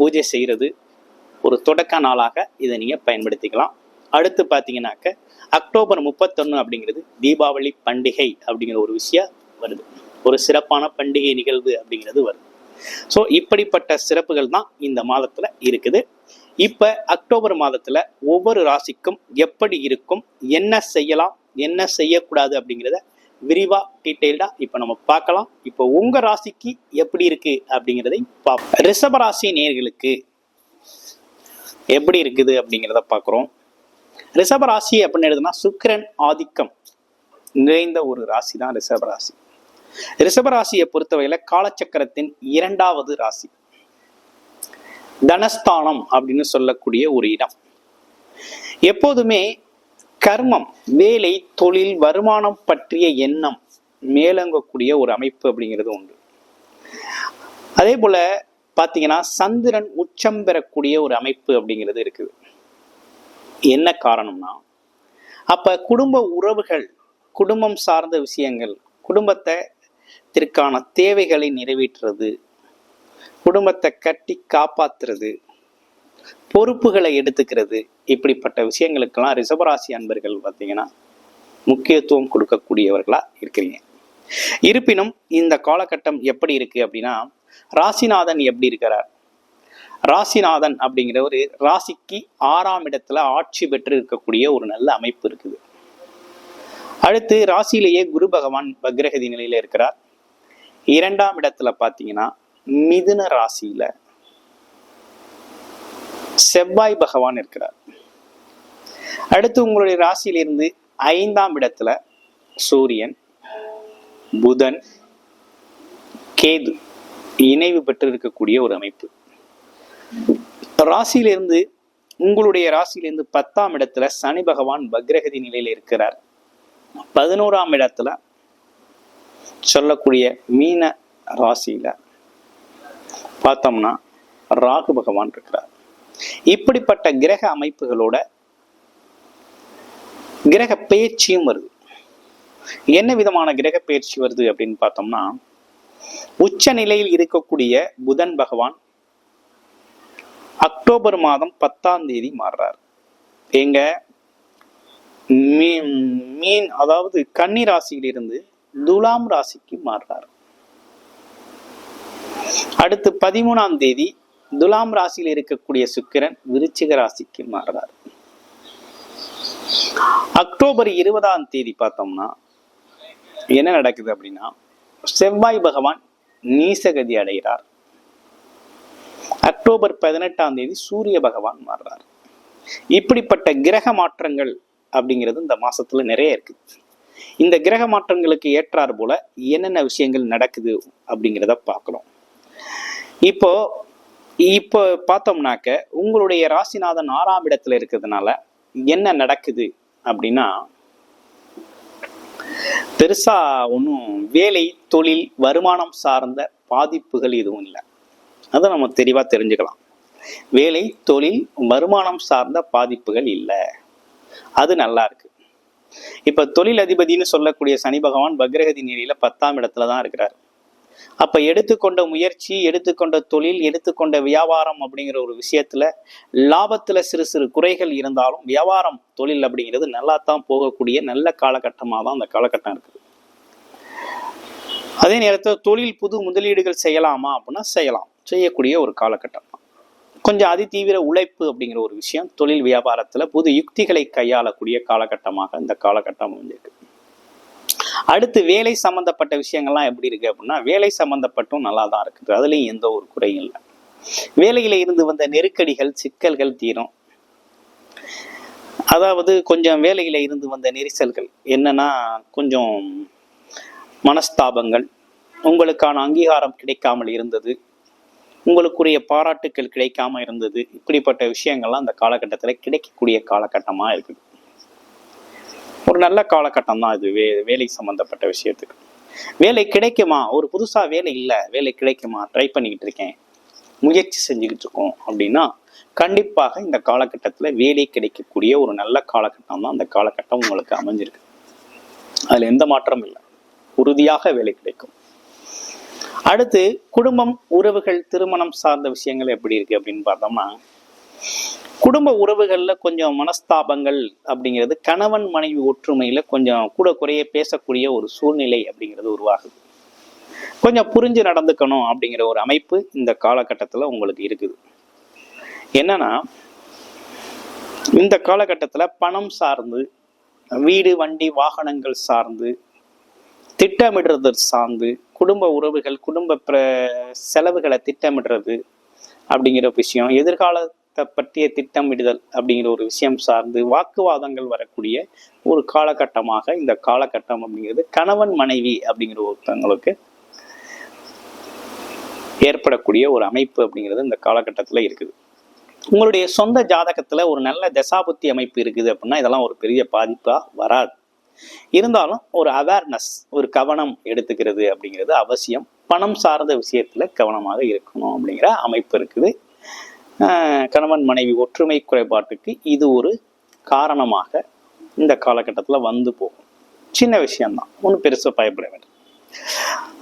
பூஜை செய்கிறது ஒரு தொடக்க நாளாக இதை நீங்கள் பயன்படுத்திக்கலாம். அடுத்து பார்த்தீங்கன்னாக்க அக்டோபர் முப்பத்தொன்று அப்படிங்கிறது தீபாவளி பண்டிகை அப்படிங்கிற ஒரு விஷயம் வருது. ஒரு சிறப்பான பண்டிகை நிகழ்வு அப்படிங்கிறது வருது. ஸோ இப்படிப்பட்ட சிறப்புகள் தான் இந்த மாதத்தில் இருக்குது. இப்போ அக்டோபர் மாதத்தில் ஒவ்வொரு ராசிக்கும் எப்படி இருக்கும் என்ன செய்யலாம் என்ன செய்யக்கூடாது அப்படிங்கிறத விரிவா டீட்டெயில்டா இப்போ நம்ம பார்க்கலாம். இப்போ உங்க ராசிக்கு எப்படி இருக்கு அப்படிங்கிறதை பார்ப்போம். ரிஷப ராசி நேர்களுக்கு எப்படி இருக்குது அப்படிங்கிறத பார்க்குறோம். ரிஷப ராசி அப்படின்னு எழுதுனா சுக்கிரன் ஆதிக்கம் நிறைந்த ஒரு ராசி தான் ரிஷப ராசி. ரிஷப ராசியை பொறுத்தவரையில காலச்சக்கரத்தின் இரண்டாவது ராசி. தனஸ்தானம் அப்படின்னு சொல்லக்கூடிய ஒரு இடம். எப்போதுமே கர்மம் வேலை தொழில் வருமானம் பற்றிய எண்ணம் மேலங்கக்கூடிய ஒரு அமைப்பு அப்படிங்கிறது உண்டு. அதே போல பார்த்தீங்கன்னா சந்திரன் உச்சம் பெறக்கூடிய ஒரு அமைப்பு அப்படிங்கிறது இருக்குது. என்ன காரணம்னா அப்ப குடும்ப உறவுகள் குடும்பம் சார்ந்த விஷயங்கள் குடும்பத்தை திற்கான தேவைகளை நிறைவேற்றுறது குடும்பத்தை கட்டி காப்பாத்துறது பொறுப்புகளை எடுத்துக்கிறது. இப்படிப்பட்ட விஷயங்களுக்கெல்லாம் ரிஷபராசி அன்பர்கள் பார்த்தீங்கன்னா முக்கியத்துவம் கொடுக்கக்கூடியவர்களா இருக்கிறீங்க. இருப்பினும் இந்த காலகட்டம் எப்படி இருக்கு அப்படின்னா ராசிநாதன் எப்படி இருக்கிறார்? ராசிநாதன் அப்படிங்கிற ஒரு ராசிக்கு ஆறாம் இடத்துல ஆட்சி பெற்று இருக்கக்கூடிய ஒரு நல்ல அமைப்பு இருக்குது. அடுத்து ராசியிலேயே குரு பகவான் பக்ரகதி நிலையில இருக்கிறார். இரண்டாம் இடத்துல பார்த்தீங்கன்னா மிதுன ராசியில செவ்வாய் பகவான் இருக்கிறார். அடுத்து உங்களுடைய ராசியிலிருந்து ஐந்தாம் இடத்துல சூரியன் புதன் கேது இணைவு பெற்று இருக்கக்கூடிய ஒரு அமைப்பு. ராசியிலிருந்து உங்களுடைய ராசியிலிருந்து பத்தாம் இடத்துல சனி பகவான் பக்ரகதி நிலையில இருக்கிறார். பதினோராம் இடத்துல சொல்லக்கூடிய மீன ராசியில பார்த்தோம்னா ராகு பகவான் இருக்கிறார். இப்படிப்பட்ட கிரக அமைப்புகளோட கிரக பயிற்சியும் வருது. என்ன விதமான கிரக பயிற்சி வருது அப்படின்னு பார்த்தோம்னா உச்ச நிலையில் இருக்கக்கூடிய புதன் பகவான் அக்டோபர் மாதம் பத்தாம் தேதி மாறுறார். எங்க மீன் மீன் அதாவது கன்னி ராசியிலிருந்து துலாம் ராசிக்கு மாறுறார். அடுத்து பதிமூணாம் தேதி துலாம் ராசியில் இருக்கக்கூடிய சுக்கிரன் விருச்சிக ராசிக்கு மாறுறார். அக்டோபர் இருபதாம் தேதி பார்த்தோம்னா என்ன நடக்குது அப்படின்னா செவ்வாய் பகவான் நீசகதி அடைகிறார். அக்டோபர் பதினெட்டாம் தேதி சூரிய பகவான் மாறுறார். இப்படிப்பட்ட கிரக மாற்றங்கள் அப்படிங்கிறது இந்த மாசத்துல நிறைய இருக்கு. இந்த கிரக மாற்றங்களுக்கு ஏற்றார் போல என்னென்ன விஷயங்கள் நடக்குது அப்படிங்கிறத பார்க்கணும். இப்போ இப்போ பார்த்தோம்னாக்க உங்களுடைய ராசிநாதன் ஆறாம் இடத்துல இருக்கிறதுனால என்ன நடக்குது அப்படின்னா பெருசா ஒன்றும் வேலை தொழில் வருமானம் சார்ந்த பாதிப்புகள் எதுவும் இல்லை. அதை நம்ம தெளிவாக தெரிஞ்சுக்கலாம். வேலை தொழில் வருமானம் சார்ந்த பாதிப்புகள் இல்லை. அது நல்லா இருக்கு. இப்ப தொழில் அதிபதினு சொல்லக்கூடிய சனி பகவான் பக்ரகதி நிலையில பத்தாம் இடத்துல தான் இருக்கிறார். அப்ப எடுத்துக்கொண்ட முயற்சி எடுத்துக்கொண்ட தொழில் எடுத்துக்கொண்ட வியாபாரம் அப்படிங்கிற ஒரு விஷயத்துல லாபத்துல சிறு சிறு குறைகள் இருந்தாலும் வியாபாரம் தொழில் அப்படிங்கிறது நல்லா தான் போகக்கூடிய நல்ல காலகட்டமாக தான் அந்த காலகட்டம் இருக்குது. அதே நேரத்தில் தொழில் புது முதலீடுகள் செய்யலாமா அப்படின்னா செய்யலாம். செய்யக்கூடிய ஒரு காலகட்டம். கொஞ்சம் அதிதீவிர உழைப்பு அப்படிங்கிற ஒரு விஷயம் தொழில் வியாபாரத்துல புது யுக்திகளை கையாளக்கூடிய காலகட்டமாக இந்த காலகட்டம் அமைஞ்சிருக்கு. அடுத்து வேலை சம்மந்தப்பட்ட விஷயங்கள்லாம் எப்படி இருக்கு அப்படின்னா வேலை சம்மந்தப்பட்டும் நல்லா தான் இருக்குது. அதுலேயும் எந்த ஒரு குறையும் இல்லை. வேலையில இருந்து வந்த நெருக்கடிகள் சிக்கல்கள் தீரும். அதாவது கொஞ்சம் வேலையில இருந்து வந்த நெரிசல்கள். என்னன்னா கொஞ்சம் மனஸ்தாபங்கள் உங்களுக்கான அங்கீகாரம் கிடைக்காமல் இருந்தது உங்களுக்குரிய பாராட்டுக்கள் கிடைக்காம இருந்தது இப்படிப்பட்ட விஷயங்கள்லாம் அந்த காலகட்டத்தில் கிடைக்கக்கூடிய காலகட்டமாக இருக்குது. ஒரு நல்ல காலகட்டம் தான் இது வே வேலை சம்மந்தப்பட்ட விஷயத்துக்கு. வேலை கிடைக்குமா? ஒரு புதுசாக வேலை இல்லை. வேலை கிடைக்குமா? ட்ரை பண்ணிக்கிட்டு இருக்கேன். முயற்சி செஞ்சுக்கிட்டு இருக்கோம் அப்படின்னா கண்டிப்பாக இந்த காலகட்டத்தில் வேலை கிடைக்கக்கூடிய ஒரு நல்ல காலகட்டம் தான் அந்த காலகட்டம் உங்களுக்கு அமைஞ்சிருக்கு. அதில் எந்த மாற்றமும் இல்லை. உறுதியாக வேலை கிடைக்கும். அடுத்து குடும்பம் உறவுகள் திருமணம் சார்ந்த விஷயங்கள் எப்படி இருக்கு அப்படின்னு பார்த்தோம்னா குடும்ப உறவுகளில் கொஞ்சம் மனஸ்தாபங்கள் அப்படிங்கிறது கணவன் மனைவி ஒற்றுமையில் கொஞ்சம் கூட குறைய பேசக்கூடிய ஒரு சூழ்நிலை அப்படிங்கிறது உருவாகுது. கொஞ்சம் புரிஞ்சு நடந்துக்கணும் அப்படிங்கிற ஒரு அமைப்பு இந்த காலகட்டத்தில் உங்களுக்கு இருக்குது. என்னன்னா இந்த காலகட்டத்தில் பணம் சார்ந்து வீடு வண்டி வாகனங்கள் சார்ந்து திட்டமிடுறது சார்ந்து குடும்ப உறவுகள் குடும்ப பிர செலவுகளை திட்டமிடுறது அப்படிங்கிற விஷயம் எதிர்கால பற்றிய திட்டமிடுதல் அப்படிங்கிற ஒரு விஷயம் சார்ந்து வாக்குவாதங்கள் வரக்கூடிய ஒரு காலகட்டமாக இந்த காலகட்டம் அப்படிங்கிறது கணவன் மனைவி அப்படிங்கிற ஒருத்தவங்களுக்கு ஏற்படக்கூடிய ஒரு அமைப்பு அப்படிங்கிறது இந்த காலகட்டத்தில் இருக்குது. உங்களுடைய சொந்த ஜாதகத்தில் ஒரு நல்ல தசாபுத்தி அமைப்பு இருக்குது அப்படின்னா இதெல்லாம் ஒரு பெரிய பாதிப்பாக வராது. இருந்தாலும் ஒரு அவேர்னஸ் ஒரு கவனம் எடுத்துக்கிறது அப்படிங்கிறது அவசியம். பணம் சார்ந்த விஷயத்தில் கவனமாக இருக்கணும் அப்படிங்கிற அமைப்பு இருக்குது. கணவன் மனைவி ஒற்றுமை குறைபாட்டுக்கு இது ஒரு காரணமாக இந்த காலகட்டத்தில் வந்து போகும். சின்ன விஷயம்தான். ஒன்றும் பெருசாக பயப்பட வேண்டும்.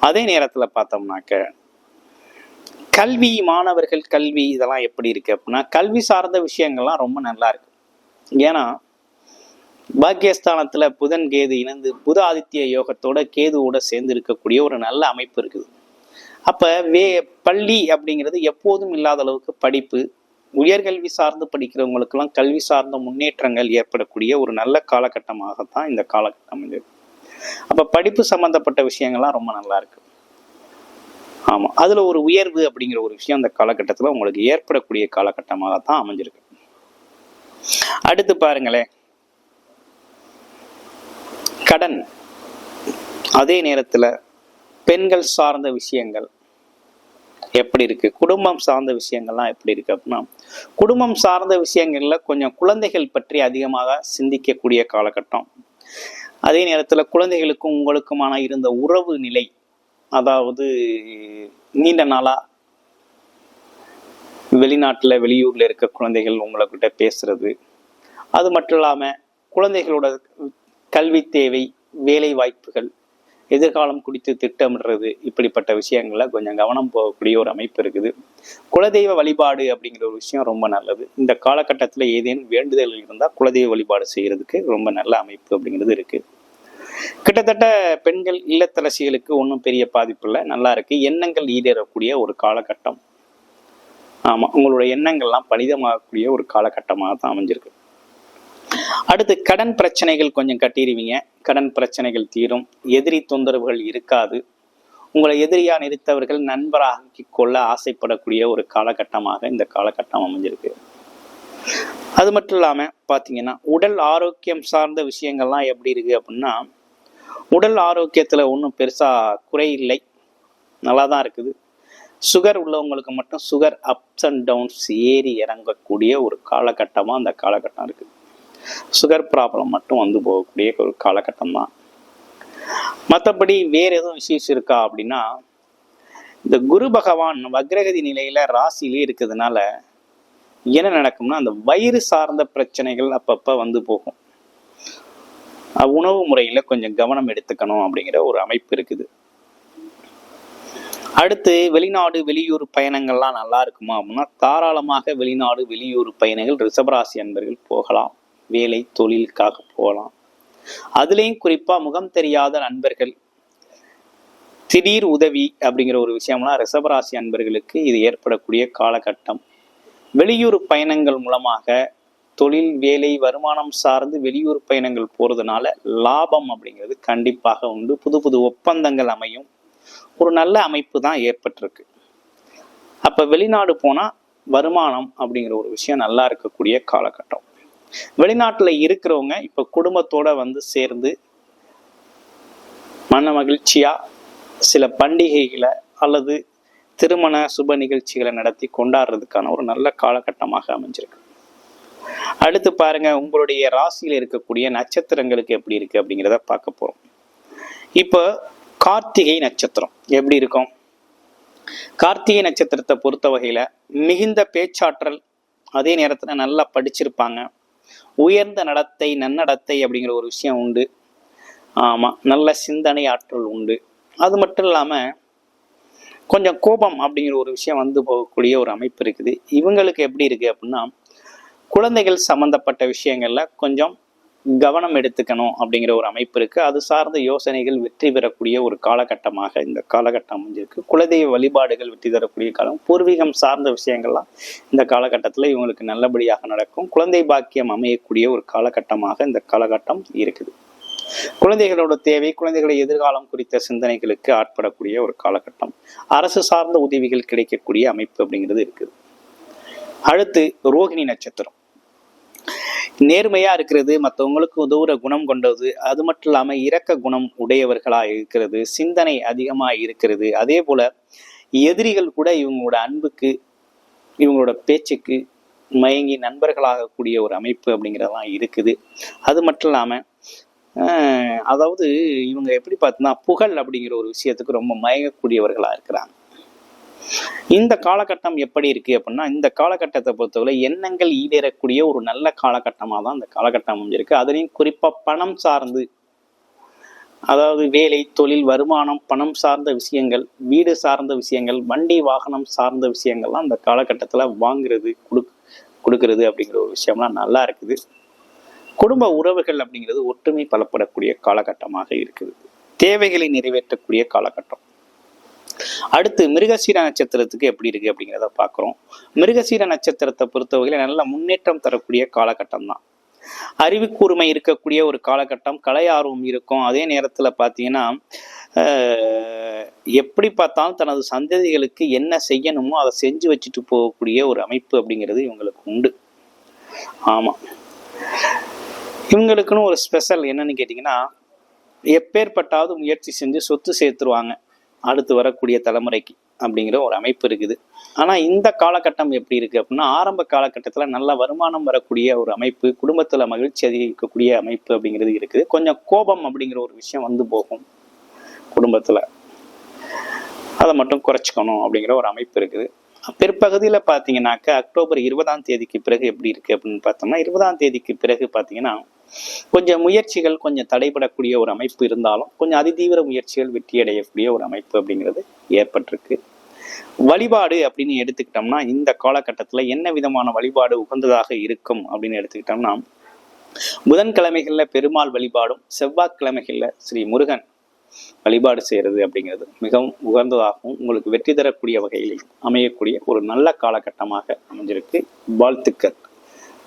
அதே நேரத்தில் பார்த்தோம்னாக்க கல்வி மாணவர்கள் கல்வி இதெல்லாம் எப்படி இருக்கு அப்படின்னா கல்வி சார்ந்த விஷயங்கள்லாம் ரொம்ப நல்லா இருக்கு. ஏன்னா பாக்கியஸ்தானத்தில் புதன் கேது இணைந்து புத ஆதித்ய யோகத்தோட கேதுவோட சேர்ந்து இருக்கக்கூடிய ஒரு நல்ல அமைப்பு இருக்குது. அப்போ வே பள்ளி அப்படிங்கிறது எப்போதும் இல்லாத அளவுக்கு படிப்பு. உயர்கல்வி சார்ந்து படிக்கிறவங்களுக்கெல்லாம் கல்வி சார்ந்த முன்னேற்றங்கள் ஏற்படக்கூடிய ஒரு நல்ல காலகட்டமாகத்தான் இந்த காலகட்டம் இது அப்போ படிப்பு சம்பந்தப்பட்ட விஷயங்கள்லாம் ரொம்ப நல்லா இருக்கு ஆமாம் அதில் ஒரு உயர்வு அப்படிங்கிற ஒரு விஷயம் அந்த காலகட்டத்தில் உங்களுக்கு ஏற்படக்கூடிய காலகட்டமாகத்தான் அமைஞ்சிருக்கு. அடுத்து பாருங்களேன் கடன். அதே நேரத்தில் பெண்கள் சார்ந்த விஷயங்கள் எப்படி இருக்கு? குடும்பம் சார்ந்த விஷயங்கள்லாம் எப்படி இருக்கு அப்படின்னா குடும்பம் சார்ந்த விஷயங்கள்ல கொஞ்சம் குழந்தைகள் பற்றி அதிகமாக சிந்திக்கக்கூடிய காலகட்டம். அதே நேரத்துல குழந்தைகளுக்கும் உங்களுக்குமான இருந்த உறவு நிலை அதாவது நீண்ட நாளா வெளிநாட்டுல வெளியூர்ல இருக்க குழந்தைகள் உங்கள்கிட்ட பேசுறது. அது மட்டும் இல்லாம குழந்தைகளோட கல்வி தேவை வேலை வாய்ப்புகள் எதிர்காலம் குறித்து திட்டமிடுறது இப்படிப்பட்ட விஷயங்களில் கொஞ்சம் கவனம் போகக்கூடிய ஒரு அமைப்பு இருக்குது. குலதெய்வ வழிபாடு அப்படிங்கிற ஒரு விஷயம் ரொம்ப நல்லது. இந்த காலகட்டத்தில் ஏதேனும் வேண்டுதல்கள் இருந்தால் குலதெய்வ வழிபாடு செய்கிறதுக்கு ரொம்ப நல்ல அமைப்பு அப்படிங்கிறது இருக்குது கிட்டத்தட்ட பெண்கள் இல்லத்தரசிகளுக்கு ஒன்றும் பெரிய பாதிப்பு இல்லை. நல்லா இருக்கு. எண்ணங்கள் ஈடேறக்கூடிய ஒரு காலகட்டம். ஆமாம் உங்களுடைய எண்ணங்கள்லாம் பலிதமாகக்கூடிய ஒரு காலகட்டமாக தான் அமைஞ்சிருக்கு. அடுத்து கடன் பிரச்சனைகள் கொஞ்சம் கட்டிடுவீங்க கடன் பிரச்சனைகள் தீரும். எதிரி தொந்தரவுகள் இருக்காது. உங்களை எதிரியாக நிறுத்தவர்கள் நண்பராக்கி கொள்ள ஆசைப்படக்கூடிய ஒரு காலகட்டமாக இந்த காலகட்டம் அமைஞ்சிருக்கு. அது மட்டும் இல்லாமல் பார்த்தீங்கன்னா உடல் ஆரோக்கியம் சார்ந்த விஷயங்கள்லாம் எப்படி இருக்கு அப்படின்னா உடல் ஆரோக்கியத்தில் ஒன்றும் பெருசாக குறை இல்லை நல்லா தான் இருக்குது. சுகர் உள்ளவங்களுக்கு மட்டும் சுகர் அப்ஸ் அண்ட் டவுன்ஸ் ஏறி இறங்கக்கூடிய ஒரு காலகட்டமாக அந்த காலகட்டம் இருக்குது சுகர் ப்ராப்ளம் மட்டும் வந்து போகக்கூடிய ஒரு காலகட்டம் தான் மற்றபடி வேற எதுவும் விசேஷம் இருக்கா அப்படின்னா இந்த குரு பகவான் வக்ரகதி நிலையில ராசியிலே இருக்கிறதுனால என்ன நடக்கும்னா அந்த வயிறு சார்ந்த பிரச்சனைகள் அப்பப்ப வந்து போகும். உணவு முறையில கொஞ்சம் கவனம் எடுத்துக்கணும் அப்படிங்கிற ஒரு அமைப்பு இருக்குது. அடுத்து வெளிநாடு வெளியூர் பயணங்கள்லாம் நல்லா இருக்குமா அப்படின்னா தாராளமாக வெளிநாடு வெளியூர் பயணங்கள் ரிஷபராசி அன்பர்கள் போகலாம். வேலை தொழிலுக்காக போகலாம். அதுலேயும் குறிப்பா முகம் தெரியாத நண்பர்கள் திடீர் உதவி அப்படிங்கிற ஒரு விஷயம்லாம் ரிஷபராசி அன்பர்களுக்கு இது ஏற்படக்கூடிய காலகட்டம். வெளியூர் பயணங்கள் மூலமாக தொழில் வேலை வருமானம் சார்ந்து வெளியூர் பயணங்கள் போறதுனால லாபம் அப்படிங்கிறது கண்டிப்பாக உண்டு. புது புது ஒப்பந்தங்கள் அமையும். ஒரு நல்ல அமைப்பு தான் ஏற்பட்டிருக்கு. அப்ப வெளிநாடு போனா வருமானம் அப்படிங்கிற ஒரு விஷயம் நல்லா இருக்கக்கூடிய காலகட்டம். வெளிநாட்டில் இருக்கிறவங்க இப்போ குடும்பத்தோட வந்து சேர்ந்து மன மகிழ்ச்சியா சில பண்டிகைகளை அல்லது திருமண சுப நிகழ்ச்சிகளை நடத்தி கொண்டாடுறதுக்கான ஒரு நல்ல காலகட்டமாக அமைஞ்சிருக்கு. அடுத்து பாருங்க உங்களுடைய ராசியில் இருக்கக்கூடிய நட்சத்திரங்களுக்கு எப்படி இருக்கு அப்படிங்கிறத பார்க்க போறோம். இப்போ கார்த்திகை நட்சத்திரம் எப்படி இருக்கும்? கார்த்திகை நட்சத்திரத்தை பொறுத்த வகையில மிகுந்த பேச்சாற்றல் அதே நேரத்துல நல்லா படிச்சிருப்பாங்க. உயர்ந்த நடத்தை நன்னடத்தை அப்படிங்கிற ஒரு விஷயம் உண்டு. ஆமா நல்ல சிந்தனை ஆற்றல் உண்டு. அது மட்டும் இல்லாம கொஞ்சம் கோபம் அப்படிங்கிற ஒரு விஷயம் வந்து போகக்கூடிய ஒரு அமைப்பு இருக்குது. இவங்களுக்கு எப்படி இருக்கு அப்படின்னா குழந்தைகள் சம்பந்தப்பட்ட விஷயங்கள்ல கொஞ்சம் கவனம் எடுத்துக்கணும் அப்படிங்கிற ஒரு அமைப்பு இருக்குது அது சார்ந்த யோசனைகள் வெற்றி பெறக்கூடிய ஒரு காலகட்டமாக இந்த காலகட்டம் அமைஞ்சிருக்கு. குலதெய்வ வழிபாடுகள் வெற்றி தரக்கூடிய காலம். பூர்வீகம் சார்ந்த விஷயங்கள்லாம் இந்த காலகட்டத்தில் இவங்களுக்கு நல்லபடியாக நடக்கும். குழந்தை பாக்கியம் அமையக்கூடிய ஒரு காலகட்டமாக இந்த காலகட்டம் இருக்குது. குழந்தைகளோட தேவை குழந்தைகளை எதிர்காலம் குறித்த சிந்தனைகளுக்கு ஆட்படக்கூடிய ஒரு காலகட்டம். அரசு சார்ந்த உதவிகள் கிடைக்கக்கூடிய அமைப்பு அப்படிங்கிறது இருக்குது. அடுத்து ரோகிணி நட்சத்திரம். நேர்மையா இருக்கிறது மற்றவங்களுக்கு உதவுற குணம் கொண்டது அது மட்டும் இல்லாம இரக்க குணம் உடையவர்களா இருக்கிறது சிந்தனை அதிகமா இருக்கிறது. அதே போல எதிரிகள் கூட இவங்களோட அன்புக்கு இவங்களோட பேச்சுக்கு மயங்கி நண்பர்களாகக்கூடிய ஒரு அமைப்பு அப்படிங்கிறதெல்லாம் இருக்குது. அது மட்டும் இல்லாம அதாவது இவங்க எப்படி பார்த்தோம்னா புகழ் அப்படிங்கிற ஒரு விஷயத்துக்கு ரொம்ப மயங்கக்கூடியவர்களா இருக்கிறாங்க. இந்த காலகட்டம் எப்படி இருக்கு அப்படின்னா இந்த காலகட்டத்தை பொறுத்தவரை எண்ணங்கள் ஈடேறக்கூடிய ஒரு நல்ல காலகட்டமாக தான் இந்த காலகட்டம் அமைஞ்சிருக்கு. அதுலேயும் குறிப்பாக பணம் சார்ந்து அதாவது வேலை தொழில் வருமானம் பணம் சார்ந்த விஷயங்கள் வீடு சார்ந்த விஷயங்கள் வண்டி வாகனம் சார்ந்த விஷயங்கள்லாம் இந்த காலகட்டத்தில் வாங்குறது கொடு கொடுக்கறது அப்படிங்கிற ஒரு விஷயம்லாம் நல்லா இருக்குது. குடும்ப உறவுகள் அப்படிங்கிறது ஒற்றுமை பலப்படக்கூடிய காலகட்டமாக இருக்குது. தேவைகளை நிறைவேற்றக்கூடிய காலகட்டம். அடுத்து மிருகசீர நட்சத்திரத்துக்கு எப்படி இருக்கு அப்படிங்கிறத பார்க்குறோம். மிருகசீர நட்சத்திரத்தை பொறுத்தவரையில நல்ல முன்னேற்றம் தரக்கூடிய காலகட்டம் தான் அறிவுக்கூர்மை இருக்கக்கூடிய ஒரு காலகட்டம் கலை ஆர்வம் இருக்கும். அதே நேரத்தில் பார்த்தீங்கன்னா எப்படி பார்த்தாலும் தனது சந்ததிகளுக்கு என்ன செய்யணுமோ அதை செஞ்சு வச்சுட்டு போகக்கூடிய ஒரு அமைப்பு அப்படிங்கிறது இவங்களுக்கு உண்டு. ஆமாம் இவங்களுக்குன்னு ஒரு ஸ்பெஷல் என்னன்னு கேட்டிங்கன்னா எப்பேற்பட்டாவது முயற்சி செஞ்சு சொத்து சேர்த்துருவாங்க. அடுத்து வரக்கூடிய தலைமுறைக்கு அப்படிங்கிற ஒரு அமைப்பு இருக்குது. ஆனால் இந்த காலகட்டம் எப்படி இருக்குது அப்படின்னா ஆரம்ப காலகட்டத்தில் நல்ல வருமானம் வரக்கூடிய ஒரு அமைப்பு குடும்பத்தில் மகிழ்ச்சி அதிகரிக்கக்கூடிய அமைப்பு அப்படிங்கிறது இருக்குது. கொஞ்சம் கோபம் அப்படிங்கிற ஒரு விஷயம் வந்து போகும் குடும்பத்தில். அதை மட்டும் குறைச்சிக்கணும் அப்படிங்கிற ஒரு அமைப்பு இருக்குது. பிற்பகுதியில் பார்த்தீங்கன்னாக்க அக்டோபர் இருபதாம் தேதிக்கு பிறகு எப்படி இருக்குது அப்படின்னு பார்த்தோம்னா இருபதாம் தேதிக்கு பிறகு பார்த்தீங்கன்னா கொஞ்சம் முயற்சிகள் கொஞ்சம் தடைபடக்கூடிய ஒரு அமைப்பு இருந்தாலும் கொஞ்சம் அதிதீவிர முயற்சிகள் வெற்றியடையக்கூடிய ஒரு அமைப்பு அப்படிங்கிறது ஏற்பட்டிருக்கு. வழிபாடு அப்படின்னு எடுத்துக்கிட்டோம்னா இந்த காலகட்டத்தில் என்ன விதமான வழிபாடு உகந்ததாக இருக்கும் அப்படின்னு எடுத்துக்கிட்டோம்னா புதன்கிழமைகளில் பெருமாள் வழிபாடும் செவ்வாய்க்கிழமைகளில் ஸ்ரீ முருகன் வழிபாடு செய்கிறது அப்படிங்கிறது மிகவும் உகந்ததாகவும் உங்களுக்கு வெற்றி தரக்கூடிய வகையில் அமையக்கூடிய ஒரு நல்ல காலகட்டமாக அமைஞ்சிருக்கு. வாழ்த்துக்கள்.